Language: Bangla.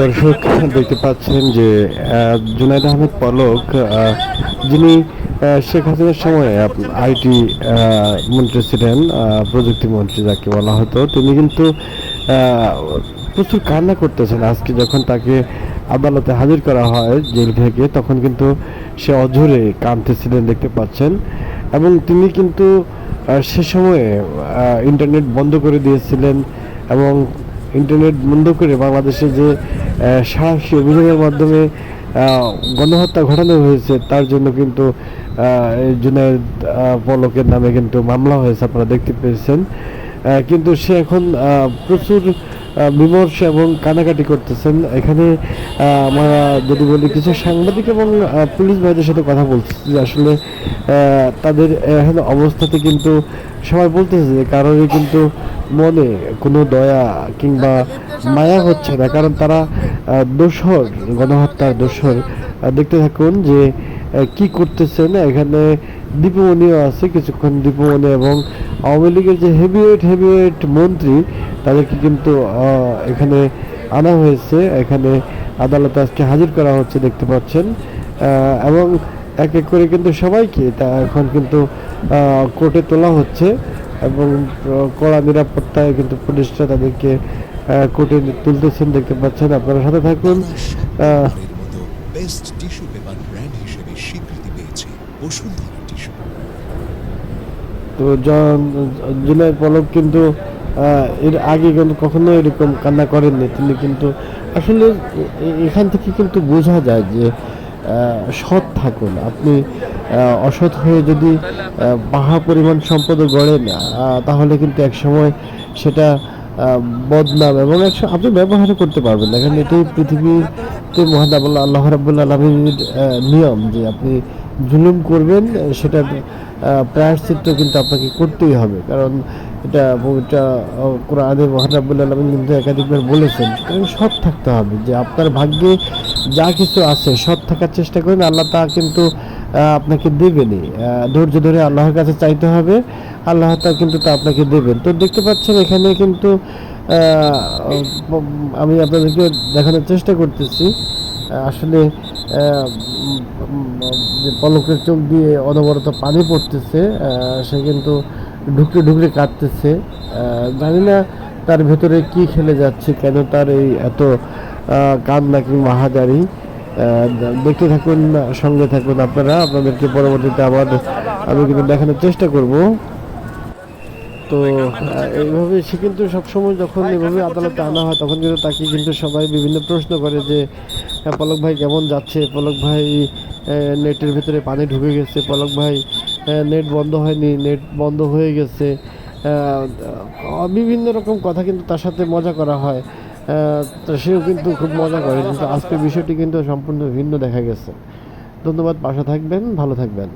দর্শক দেখতে পাচ্ছেন যে জুনাইদ আহমেদ পলক যিনি শেখ হাসিনার সময় আইটি মন্ত্রী ছিলেন প্রযুক্তি মন্ত্রী যাকে বলা হতো, তিনি কিন্তু প্রচুর কান্না করতেছেন। আজকে যখন তাকে আদালতে হাজির করা হয় জেল থেকে, তখন কিন্তু সে অঝরে কাঁদতেছিলেন দেখতে পাচ্ছেন। এবং তিনি কিন্তু সে সময়ে ইন্টারনেট বন্ধ করে দিয়েছিলেন এবং ইন্টারনেট বন্ধ করে বাংলাদেশে যে সাহসী অভিযানের মাধ্যমে গণহত্যা ঘটানো হয়েছে, তার জন্য কিন্তু জুনায়েদ পলকের নামে কিন্তু মামলা হয়েছে, আপনারা দেখতে পেয়েছেন। কিন্তু সে এখন প্রচুর বিমর্ষ এবং কানাকাটি করতেছেন। এখানে আমরা যদি বলি কিছু সাংবাদিক এবং পুলিশ ভাইদের সাথে কথা বলছি যে আসলে তাদের এখন অবস্থাতে কিন্তু সবাই বলতেছে যে কারোরই কিন্তু মনে কোনো দয়া কিংবা মায়া হচ্ছে না, কারণ তারা দোসর গণহত্যার দোসর দেখতে থাকুন যে কি করতেছেন। এখানে দীপমণিও আছে, কিছুক্ষণ দীপমণি এবং আওয়ামী লীগের যে হেভিওয়েট হেভিওয়েট মন্ত্রী, তাদেরকে কিন্তু এখানে আনা হয়েছে। এখানে আদালতে আজকে হাজির করা হচ্ছে, দেখতে পাচ্ছেন। এবং এক এক করে কিন্তু সবাইকে তা এখন কিন্তু কোর্টে তোলা হচ্ছে। এবং কড়া নিরাপত্তায় কিন্তু পুলিশরা তাদেরকে কোর্টে তুলতেছেন দেখতে পাচ্ছেন। আপনারা সাথে থাকুন। বেস্ট টিস্যু পেপার ব্র্যান্ড হিসেবে স্বীকৃতি পেয়েছে বসুন্ধরা টিস্যু। তো জন- জুনাইদ পলক কিন্তু এর আগে কিন্তু কখনো এরকম কান্না করেননি। তিনি কিন্তু আসলে এখান থেকে কিন্তু বোঝা যায় যে সৎ থাকুন। আপনি অসৎ হয়ে যদি আহ, পরিমাণ সম্পদ গড়েন তাহলে কিন্তু এক সময় সেটা বদনাম এবং এক আপনি ব্যবহার করতে পারবেন না। কারণ এটাই পৃথিবীতে মহান আল্লাহ আল্লাহ রাবুল আলমীর নিয়ম যে আপনি জুলুম করবেন আহ, সেটা প্রায়শ্চিত্ত কিন্তু আপনাকে করতেই হবে। কারণ এটা আহ, কোরআনে মহানাবুল আলমিন কিন্তু একাধিকবার বলেছেন। কারণ সৎ থাকতে হবে যে আপনার ভাগ্যে যা কিছু আছে সৎ থাকার চেষ্টা করেন আল্লাহ তা কিন্তু আপনাকে দেবেনই। আহ, ধৈর্য ধরে আল্লাহর কাছে চাইতে হবে আল্লাহ তা কিন্তু তা আপনাকে দেবেন। তো দেখতে পাচ্ছেন এখানে কিন্তু আমি আপনাদেরকে দেখানোর চেষ্টা করতেছি। আসলে পলকের চোখ দিয়ে অনবরত পানি পড়তেছে সে কিন্তু ঢুকলে ঢুকতে কাঁদতেছে। জানি না তার ভেতরে কি খেলে যাচ্ছে কেন তার এই এত কান্না কিংবা হাজারি দেখতে থাকুন সঙ্গে থাকুন আপনারা। আপনাদেরকে পরবর্তীতে আবার আমি কিন্তু দেখানোর চেষ্টা করব। তো এইভাবে সে কিন্তু সবসময় যখন এভাবে আদালতে আনা হয় তখন কিন্তু তাকে কিন্তু সবাই বিভিন্ন প্রশ্ন করে যে হ্যাঁ, পলক ভাই কেমন যাচ্ছে? পলক ভাই নেটের ভিতরে পানি ঢুকে গেছে। পলক ভাই নেট বন্ধ হয়নি নেট বন্ধ হয়ে গেছে। বিভিন্ন রকম কথা কিন্তু তার সাথে মজা করা হয়। সেও কিন্তু খুব মজা করে, কিন্তু আজকের বিষয়টি কিন্তু সম্পূর্ণ ভিন্ন দেখা গেছে। ধন্যবাদ, পাশে থাকবেন, ভালো থাকবেন।